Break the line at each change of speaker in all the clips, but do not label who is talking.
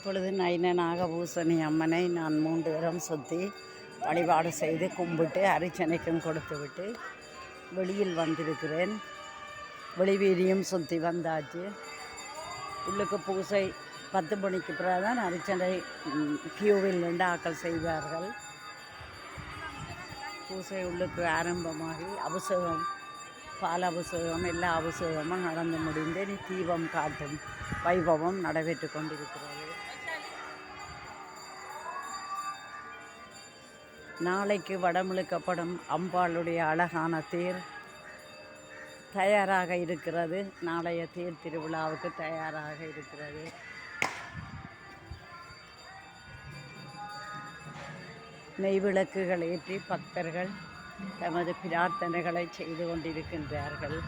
இப்பொழுது நைன நாகபூசணி அம்மனை நான் மூன்று தரம் சுற்றி வழிபாடு செய்து கும்பிட்டு அரிச்சனைக்கும் கொடுத்துவிட்டு வெளியில் வந்திருக்கிறேன். வெளிவீதியும் சுற்றி வந்தாச்சு. உள்ளுக்கு பூசை பத்து மணிக்கு பிறகு தான் அரிச்சனை கியூவில் நின்று ஆக்கல் செய்வார்கள். பூசை உள்ளுக்கு ஆரம்பமாகி அபிஷேகம் பால் அபிஷேகம் எல்லா அபிஷேகமும் நடந்து முடிந்து தீபம் காட்டும் வைபவம் நடைபெற்று கொண்டிருக்கிறது. நாளைக்கு வடமுழுக்கப்படும் அம்பாளுடைய அழகான தேர் தயாராக இருக்கிறது. நாளைய தேர் திருவிழாவுக்கு தயாராக இருக்கிறது. நெய்விளக்குகளை ஏற்றி பக்தர்கள் தமது பிரார்த்தனைகளை செய்து கொண்டிருக்கின்றார்கள்.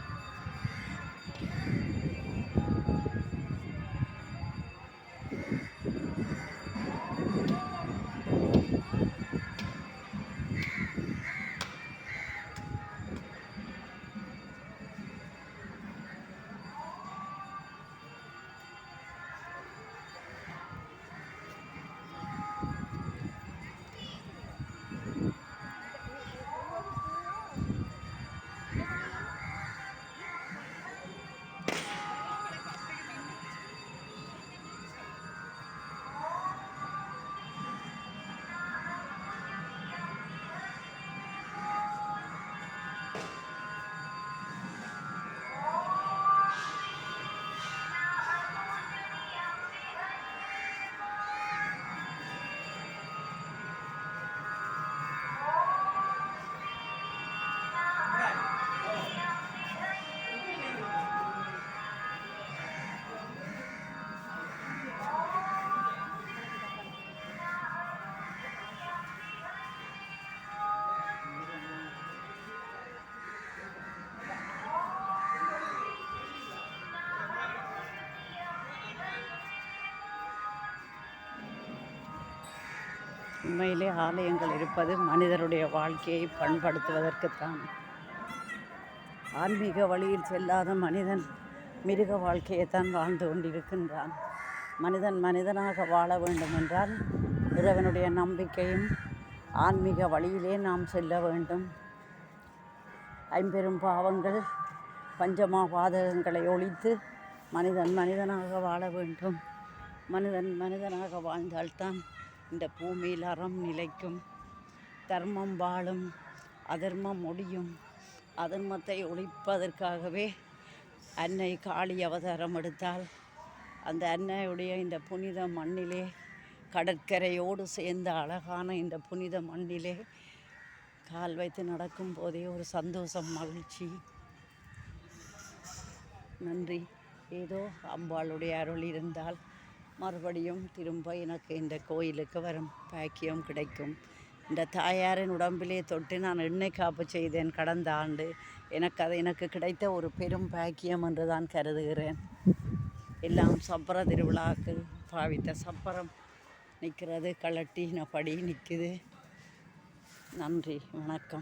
உண்மையிலே ஆலயங்கள் இருப்பது மனிதருடைய வாழ்க்கையை பண்படுத்துவதற்குத்தான். ஆன்மீக வழியில் செல்லாத மனிதன் மிருக வாழ்க்கையை தான் வாழ்ந்து கொண்டிருக்கின்றான். மனிதன் மனிதனாக வாழ வேண்டும் என்றால் இறைவனுடைய நம்பிக்கையும் ஆன்மீக வழியிலே நாம் செல்ல வேண்டும். ஐம்பெரும் பாவங்கள் பஞ்சமா பாதகங்களை ஒழித்து மனிதன் மனிதனாக வாழ வேண்டும். மனிதன் மனிதனாக வாழ்ந்தால்தான் இந்த பூமியில் அறம் நிலைக்கும். தர்மம் வாழும் அதர்மம் ஒழியும். அதர்மத்தை ஒழிப்பதற்காகவே அன்னை காளி அவதாரம் எடுத்தால் அந்த அன்னையுடைய இந்த புனித மண்ணிலே கடற்கரையோடு சேர்ந்த அழகான இந்த புனித மண்ணிலே கால் வைத்து நடக்கும் போதே ஒரு சந்தோஷம் மகிழ்ச்சி. நன்றி. ஏதோ அம்பாளுடைய அருள் இருந்தால் மறுபடியும் திரும்ப எனக்கு இந்த கோயிலுக்கு வரும். பாக்கியம் கிடைக்கும். இந்த தாயாரின் உடம்பிலே தொட்டு நான் எண்ணெய் காப்பு செய்தேன் கடந்த ஆண்டு. எனக்கு அது எனக்கு கிடைத்த ஒரு பெரும் பாக்கியம் என்று தான் கருதுகிறேன். எல்லாம் சப்பர திருவிழாக்கு பாவித்த சப்பரம் நிற்கிறது கலட்டினபடி நிற்குது. நன்றி வணக்கம்.